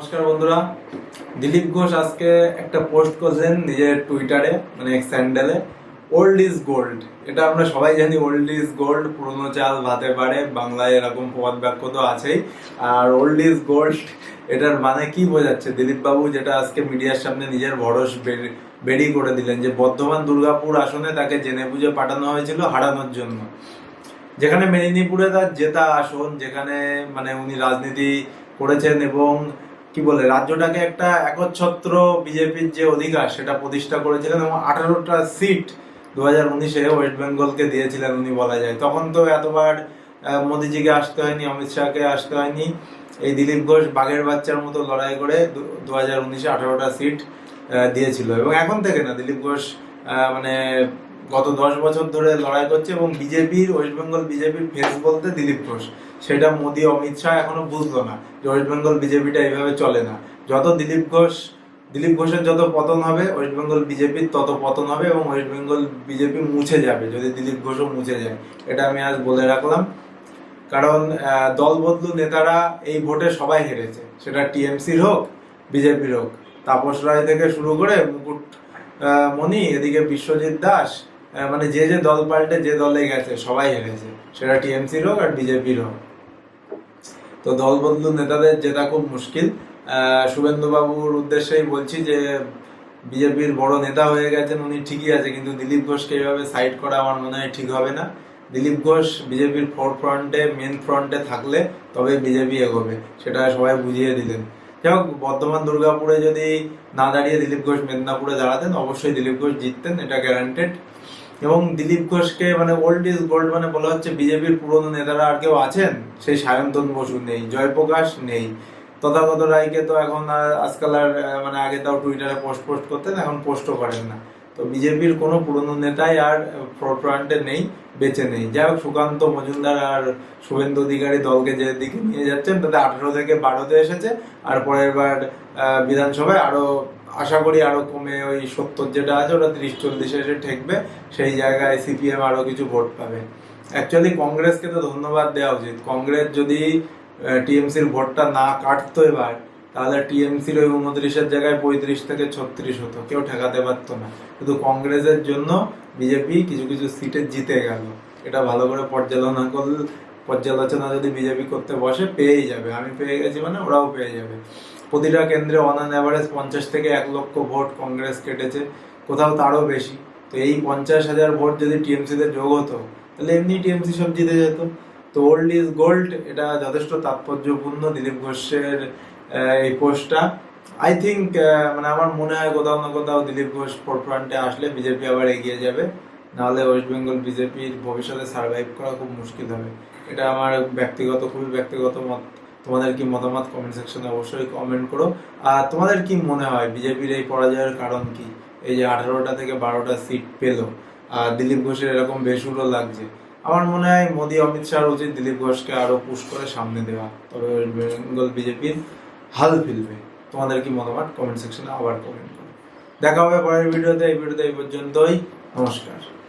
নমস্কার বন্ধুরা। দিলীপ ঘোষ আজকে একটা পোস্ট করলেন নিজের টুইটারে মানে এক স্যান্ডেলে ওল্ড ইজ গোল্ড এটা আমরা সবাই জানি ওল্ড ইজ গোল্ড পুরনো চাল ভাতে পারে, বাংলায় এরকম প্রবাদ বাক্য তো আছেই। আর ওল্ড ইজ গোল্ড এটার মানে কি বোঝাচ্ছে? দিলীপ বাবু যেটা আজকে মিডিয়ার সামনে নিজের ভরস বের- করে দিলেন যে বর্ধমান দুর্গাপুর আসনে তাকে জেনে বুঝে পাঠানো হয়েছিল হারানোর জন্য। যেখানে মেদিনীপুরে তার জেতা আসন, যেখানে মানে উনি রাজনীতি করেছেন এবং কি বলে, রাজ্যটাকে একটা একচ্ছত্র বিজেপির যে অধিকার সেটা প্রতিষ্ঠা করেছিলেন এবং আঠারোটা সিট দু হাজার উনিশে ওয়েস্ট বেঙ্গলকে দিয়েছিলেন উনি বলা যায়। তখন তো এতবার মোদিজিকে আসতে হয়নি, অমিত শাহকে আসতে হয়নি। এই দিলীপ ঘোষ বাঘের বাচ্চার মতো লড়াই করে দু হাজার উনিশে আঠারোটা সিট দিয়েছিল। এবং এখন থেকে না, দিলীপ ঘোষ মানে গত দশ বছর ধরে লড়াই করছে এবং বিজেপির, ওয়েস্ট বেঙ্গল বিজেপির ফেস বলতে দিলীপ ঘোষ। সেটা মোদী, অমিত শাহ এখনও বুঝলো না যে ওয়েস্ট বেঙ্গল বিজেপিটা এইভাবে চলে না। যত দিলীপ ঘোষ, দিলীপ ঘোষের যত পতন হবে, ওয়েস্ট বেঙ্গল বিজেপির তত পতন হবে এবং ওয়েস্ট বেঙ্গল বিজেপি মুছে যাবে যদি দিলীপ ঘোষও মুছে যায়। এটা আমি আজ বলে রাখলাম। কারণ দল বদলু নেতারা এই ভোটে সবাই হেরেছে। সেটা টিএমসির হোক, বিজেপির হোক। তাপস রায় থেকে শুরু করে মুকুট মণি, এদিকে বিশ্বজিৎ দাস মানে যে যে দল পাল্টে যে দলে গেছে, সবাই হেরেছে। সেটা টিএমসির হোক আর বিজেপির হোক তো দল বদলু নেতাদের জেতা খুব মুশকিল। শুভেন্দু বাবুর উদ্দেশ্যেই বলছি যে, বিজেপির বড় নেতা হয়ে গেছেন, উনি ঠিকই আছে, কিন্তু দিলীপ ঘোষকে এইভাবে সাইড করা আমার মনে হয় ঠিক হবে না। দিলীপ ঘোষ বিজেপির ফোর ফ্রন্টে মেন ফ্রন্টে থাকলে তবে বিজেপি এগোবে। সেটা সবাই বুঝিয়ে দিলেন। যাই হোক, বর্ধমান দুর্গাপুরে যদি না দাঁড়িয়ে দিলীপ ঘোষ মেদিনীপুরে দাঁড়াতেন, অবশ্যই দিলীপ ঘোষ জিততেন, এটা গ্যারান্টেড এবং দিলীপ ঘোষকে মানে ওল্ড ইজ গোল্ড মানে বলা হচ্ছে বিজেপির পুরনো নেতারা আর কেউ আছেন? সেই সায়ন্তন বসু নেই, জয়প্রকাশ নেই। তথাগত রায়কে তো এখন আজকাল আর মানে আগে তাও টুইটারে পোস্ট পোস্ট করতেন, এখন পোস্টও করেন না। তো বিজেপির কোনো পুরনো নেতাই আর ফ্রন্টে নেই, বেঁচে নেই। যাই হোক, সুকান্ত মজুমদার আর শুভেন্দু অধিকারী দলকে যে দিকে নিয়ে যাচ্ছেন, তাতে আঠেরো থেকে বারোতে এসেছে, আর পরের বার বিধানসভায় আরও আশা করি আরও কমে ওই সত্তর যেটা আছে, ওটা তিরিশ চল্লিশে এসে ঠেকবে। সেই জায়গায় সিপিএম আরও কিছু ভোট পাবে। অ্যাকচুয়ালি কংগ্রেসকে তো ধন্যবাদ দেওয়া উচিত। কংগ্রেস যদি টিএমসির ভোটটা না কাটতো এবার, তাহলে টিএমসির ওই উনত্রিশের জায়গায় পঁয়ত্রিশ থেকে ছত্রিশ হতো। কেউ ঠেকাতে পারতো না। কিন্তু কংগ্রেসের জন্য বিজেপি কিছু কিছু সিটে জিতে গেল। এটা ভালো করে পর্যালোচনা করলে, পর্যালোচনা যদি বিজেপি করতে বসে, পেয়েই যাবে। আমি পেয়ে গেছি মানে ওরাও পেয়ে যাবে। প্রতিটা কেন্দ্রে অন অ্যান অ্যাভারেজ পঞ্চাশ থেকে এক লক্ষ ভোট কংগ্রেস কেটেছে, কোথাও তারও বেশি। তো এই পঞ্চাশ হাজার ভোট যদি টিএমসিতে যোগ হতো, তাহলে এমনি টিএমসি সব জিতে যেত। তো ওল্ড ইজ গোল্ড এটা যথেষ্ট তাৎপর্যপূর্ণ দিলীপ ঘোষের এই পোস্টটা। আই থিঙ্ক মানে আমার মনে হয় কোথাও না কোথাও দিলীপ ঘোষ ফ্রন্টে আসলে বিজেপি আবার এগিয়ে যাবে। নাহলে ওয়েস্ট বেঙ্গল বিজেপির ভবিষ্যতে সার্ভাইভ করা খুব মুশকিল হবে। এটা আমার ব্যক্তিগত, খুবই ব্যক্তিগত মত। তোমাদের কি মতামত কমেন্ট সেকশনে অবশ্যই কমেন্ট করো। আর তোমাদের কি মনে হয় বিজেপির এই পরাজয়ের কারণ কি? এই যে আঠারোটা থেকে বারোটা সিট পেল। আর দিলীপ ঘোষের এরকম বেসুরো লাগছে। আমার মনে হয় মোদী, অমিত শাহর উচিত দিলীপ ঘোষকে আরও পুশ করে সামনে দেওয়া। তবে ওয়েস্ট বেঙ্গল বিজেপির হাল ফিলবে। তোমাদের কি মতামত? কমেন্ট সেকশনে আবার কমেন্ট করো। দেখা হবে পরের ভিডিওতে এই ভিডিওতে এই পর্যন্তই। নমস্কার।